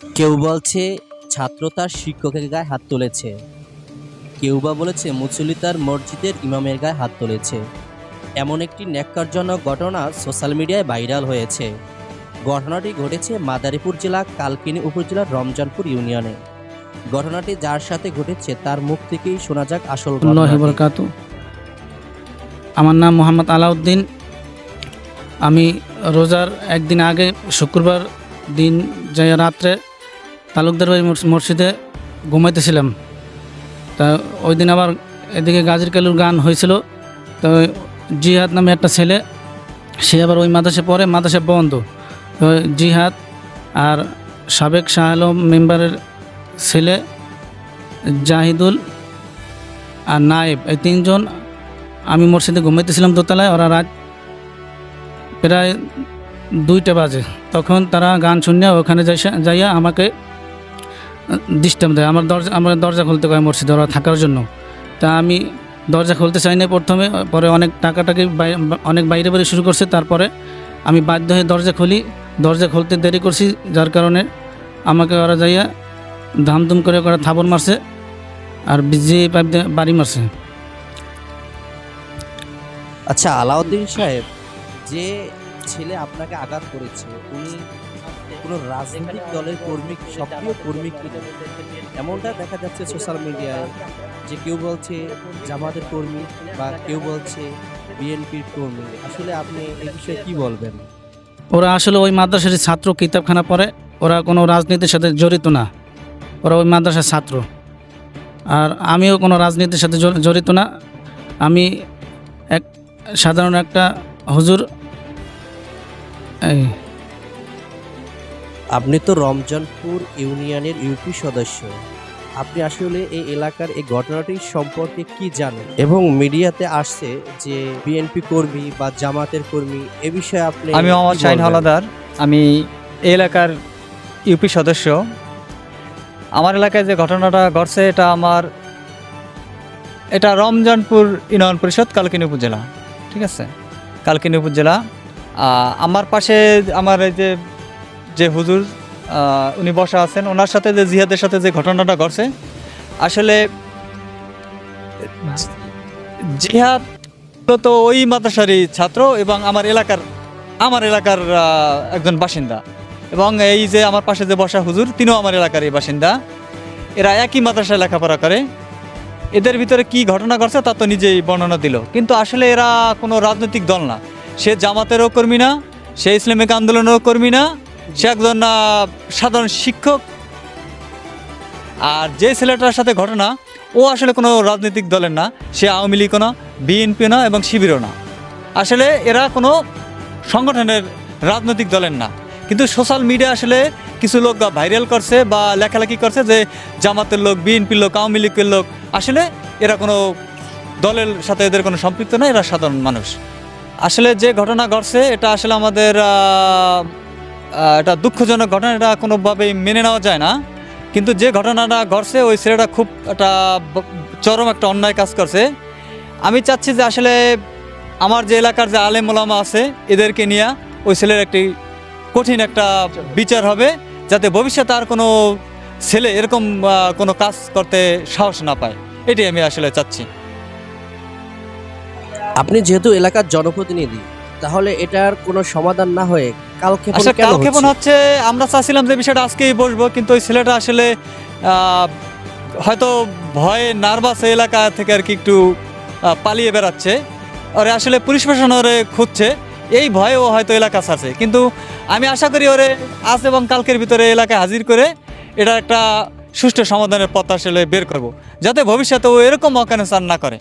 কেউ বলছে, ছাত্র তার শিক্ষকের গায়ে হাত তুলেছে। কেউ বা বলেছে, মুসল্লি তার মসজিদের ইমামের গায়ে হাত তুলেছে। এমন একটি ন্যাক্কারজনক ঘটনা সোশ্যাল মিডিয়ায় ভাইরাল হয়েছে। ঘটনাটি ঘটেছে মাদারীপুর জেলা কালকিনি উপজেলার রমজানপুর ইউনিয়নে। ঘটনাটি যার সাথে ঘটেছে তার মুখ থেকেই শোনা যাক আসল আমার নাম মোহাম্মদ আলাউদ্দিন। আমি রোজার একদিন আগে শুক্রবার দিন যাই রাত্রে তালুকদার বাড়ি মসজিদে ঘুমাইতেছিলাম। তা ওই দিন আবার এদিকে গাজীর কালুর গান হয়েছিল। তো জিহাদ নামে একটা ছেলে, সে আবার ওই মাদ্রাসে পড়ে, মাদ্রাসা বন্ধ। তো জিহাদ আর সাবেক শাহ আলম মেম্বারের ছেলে জাহিদুল আর নায়েব, এই তিনজন আমি মসজিদে ঘুমাইতেছিলাম দোতলায়। ওরা রাত প্রায় দুইটা বাজে। তখন তারা গান শুনিয়া ওখানে যাইয়া আমাকে ডিস্টার্ব দেয়। আমার দরজা আমার দরজা খুলতে কয় মসজিদে, ওরা থাকার জন্য। তা আমি দরজা খুলতে চাই না প্রথমে, পরে অনেক টাকাটাকে অনেক বাইরে বাইরে শুরু করছে। তারপরে আমি বাধ্য হয়ে দরজা খুলি। দরজা খুলতে দেরি করছি, যার কারণে আমাকে ওরা যাইয়া ধামধুম করে ওরা থাবর মারছে আর বিজে পাইপ বাড়ি মারছে। আচ্ছা আলাউদ্দিন সাহেব, যে ছেলে আপনাকে আঘাত করেছে উনি কোনো রাজনৈতিক দলের কর্মী সক্রিয় কর্মী কিনা এমনটা দেখা যাচ্ছে সোশ্যাল মিডিয়ায় যে কেউ বলছে জামাতের কর্মী বা কেউ বলছে বিএনপির কর্মী। আসলে আপনি এই বিষয়ে কি বলবেন? ওরা আসলে ওই মাদ্রাসার ছাত্র কিতাবখানা পড়ে ওরা কোনো রাজনীতির সাথে জড়িত না। ওরা ওই মাদ্রাসার ছাত্র। আর আমিও কোনো রাজনীতির সাথে জড়িত না। আমি এক সাধারণ একটা হুজুর আপনি তো রমজানপুর ইউনিয়নের ইউপি সদস্য। আপনি আসলে এই এলাকার এই ঘটনাটি সম্পর্কে কি জানেন? এবং মিডিয়াতে আসছে যে বিএনপি কর্মী বা জামাতের কর্মী এ বিষয়ে আপনি আমি কি শাহিন হলাদার। আমি এই এলাকার ইউপি সদস্য। আমার এলাকায় যে ঘটনাটা ঘটছে এটা আমার এটা রমজানপুর ইউনিয়ন পরিষদ কালকিনি উপজেলা। ঠিক আছে? কালকিনি উপজেলা আমার পাশে আমার এই যে যে হুজুর উনি বসা আছেন, ওনার সাথে যে জিহাদের সাথে যে ঘটনাটা ঘটছে, আসলে জিহাদ তো ওই মাদ্রাসারই ছাত্র এবং আমার এলাকার আমার এলাকার একজন বাসিন্দা। এবং এই যে আমার পাশে যে বসা হুজুর, তিনিও আমার এলাকারই বাসিন্দা। এরা একই মাদ্রাসায় লেখাপড়া করে। এদের ভিতরে কি ঘটনা ঘটছে তা তো নিজেই বর্ণনা দিল। কিন্তু আসলে এরা কোনো রাজনৈতিক দল না। সে জামাতেরও কর্মী না, সে ইসলামিক আন্দোলনেরও কর্মী না, সে একজন সাধারণ শিক্ষক। আর যে ছেলেটার সাথে ঘটনা, ও আসলে কোনো রাজনৈতিক দলের না, সে আওয়ামী লীগও না বিএনপি না এবং শিবিরও না। আসলে এরা কোনো সংগঠনের রাজনৈতিক দলের না। কিন্তু সোশ্যাল মিডিয়া আসলে কিছু লোক ভাইরাল করছে বা লেখালেখি করছে যে জামাতের লোক, বিএনপির লোক, আওয়ামী লীগের লোক, আসলে এরা কোনো দলের সাথে এদের কোনো সম্পৃক্ত না, এরা সাধারণ মানুষ। আসলে যে ঘটনা ঘটছে, এটা আসলে আমাদের এটা দুঃখজনক ঘটনা, এটা কোনোভাবেই মেনে নেওয়া যায় না। কিন্তু যে ঘটনাটা ঘটছে, ওই ছেলেটা খুব একটা চরম একটা অন্যায় কাজ করছে। আমি চাচ্ছি যে আসলে আমার যে এলাকার যে আলেম ওলামা আছে, এদেরকে নিয়ে ওই ছেলের একটি কঠিন একটা বিচার হবে, যাতে ভবিষ্যতে আর কোনো ছেলে এরকম কোনো কাজ করতে সাহস না পায়। এটাই আমি আসলে চাচ্ছি। আপনি যেহেতু এলাকার জনপ্রতিনিধি তাহলে এটার কোনো সমাধান না হয়ে কালকে আচ্ছা কালকে মনে হচ্ছে? আমরা চাচ্ছিলাম যে বিষয়টা আজকেই বসবো কিন্তু ওই ছেলেটা আসলে আহ, হয়তো ভয়ে নার্ভাস এলাকা থেকে আর কি একটু আহ, পালিয়ে বেড়াচ্ছে। ওরে আসলে পুলিশ প্রশাসন ওরে খুঁজছে এই ভয়ে ও হয়তো এলাকা ছাড়ছে। কিন্তু আমি আশা করি ওরে আজ এবং কালকের ভিতরে এলাকায় হাজির করে এটা একটা সুষ্ঠু সমাধানের পথ আসলে বের করব যাতে ভবিষ্যতে ও এরকম অকানে চান না করে।